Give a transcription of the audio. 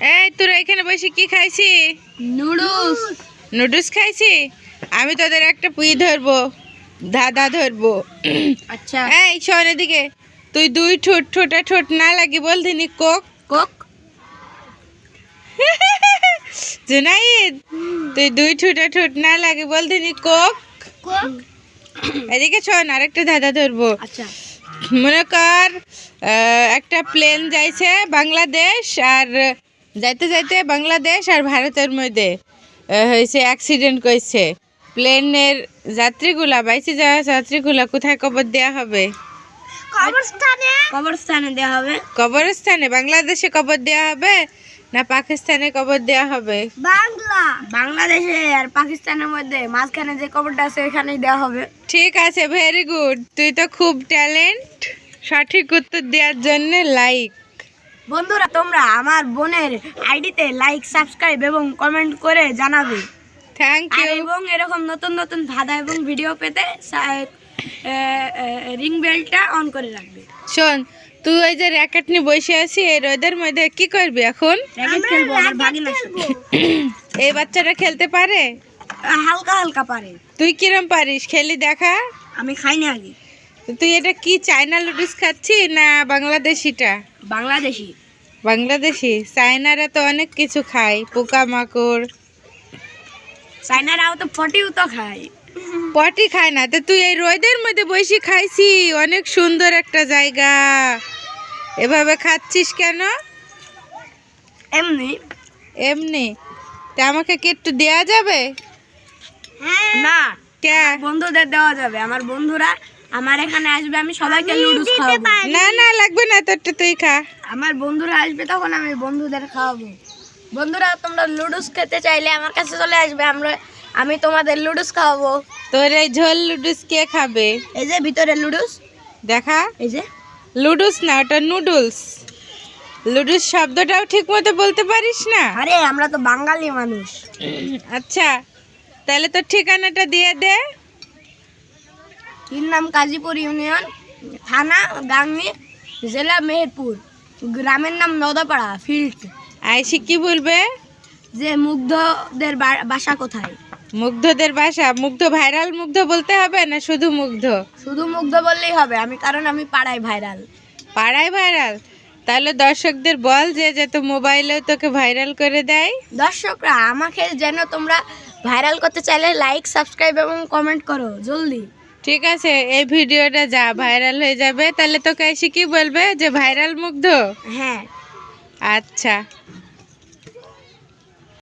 এই তোরা এখানে বসে কি খাইছি? নুডলস। নুডলস খাইছি? আমি তোদের একটা পুই ধরবো দাদা ধরবো। আচ্ছা। এই শোন এদিকে। তুই দুই ঠোঁট ঠোঁটা ঠোঁট না লাগি বলদিনি কোক। কোক? জুনাইদ তুই দুই ঠোঁটা ঠোঁট না লাগে বলদিনি কোক। কোক? এদিকে শোন আরেকটা দাদা ধরবো। আচ্ছা। মনে কর একটা প্লেন যাইছে বাংলাদেশ আর যাইতে যাইতে বাংলাদেশ আর ভারতের মধ্যে হয়েছে অ্যাক্সিডেন্ট করেছে প্লেনের যাত্রীগুলা বাইসে যাওয়া যাত্রীগুলা কোথায় কবর দেওয়া হবে? কবরস্থানে। কবরস্থানে দেওয়া হবে। কবরস্থানে বাংলাদেশে কবর দেওয়া হবে না পাকিস্তানে কবর দেওয়া হবে? বাংলা। বাংলাদেশে আর পাকিস্তানের মধ্যে মাঝখানে যে কবরটা আছে ওইখানেই দেওয়া হবে। ঠিক আছে ভেরি গুড তুই তো খুব ট্যালেন্ট সঠিক উত্তর দেওয়ার জন্য লাইক বন্ধুরা তোমরা আমার বোনের আইডিতে লাইক সাবস্ক্রাইব এবং কমেন্ট করে জানাবে। থ্যাংক ইউ এবং এরকম নতুন নতুন ধাঁধা এবং ভিডিও পেতে রিং বেলটা অন করে রাখবে। শোন তুই ওই যে র্যাকেট নিয়ে বসে আছি এই রোদের মধ্যে কি করবি এখন? র্যাকেট খেলব আমার এই বাচ্চাটা খেলতে পারে? হালকা হালকা পারে। তুই কিরম পারিস? খেলি দেখা। আমি খাইনি আগে। তুই এটা কি চায়না লুডুস খাচ্ছি না বাংলাদেশিটা? বাংলাদেশি। বাংলাদেশি। চায়নারা তো অনেক কিছু খায় পোকামাকড়। চাইনারাও তো ফটিও তো খায়। পটি খায় না। তো তুই এই রোদের মধ্যে বসে খাইছি অনেক সুন্দর একটা জায়গা। এভাবে খাচ্ছিস কেন? এমনি। এমনি? তা আমাকে কি একটু দেয়া যাবে? না। কে? বন্ধুদের দেওয়া যাবে। আমার বন্ধুরা আমার এখানে আসবে আমি সবাইকে লুডুস খাওয়াবো। না না লাগবে না তোরটা তুই খা। আমার বন্ধুরা আসবে তখন আমি বন্ধুদের খাওয়াবো। বন্ধুরা তোমরা লুডুস খেতে চাইলে আমার কাছে চলে আসবে আমরা আমি তোমাদের লুডুস খাওয়াবো। তোর এই ঝোল লুডুস কে খাবে? এই যে ভিতরে লুডুস দেখা। এই যে। লুডুস না ওটা নুডলস লুডুস শব্দটাও ঠিক মতো বলতে পারিস না? আরে আমরা তো বাঙালি মানুষ। আচ্ছা তাহলে তোর ঠিকানাটা দিয়ে দে। এর নাম কাজীপুর ইউনিয়ন থানা গাংনি জেলা মেহেরপুর। গ্রামের নাম নদাপাড়া ফিল্ড। আইসি কি বলবে? যে মুগ্ধদের বাসা কোথায়? মুগ্ধদের বাসা? মুগ্ধ ভাইরাল মুগ্ধ বলতে হবে না শুধু মুগ্ধ? শুধু মুগ্ধ বললেই হবে আমি কারণ আমি পাড়ায় ভাইরাল। পাড়ায় ভাইরাল? তাহলে দর্শকদের বল যে যাতে মোবাইলেও তোকে ভাইরাল করে দেয়। দর্শকরা আমাকে যেন তোমরা ভাইরাল করতে চাইলে লাইক সাবস্ক্রাইব এবং কমেন্ট করো জলদি। ঠিক আছে এই ভিডিওটা যা ভাইরাল হয়ে যাবে তাহলে তো এসে কি বলবে? যে ভাইরাল মুগ্ধ? হ্যাঁ। আচ্ছা।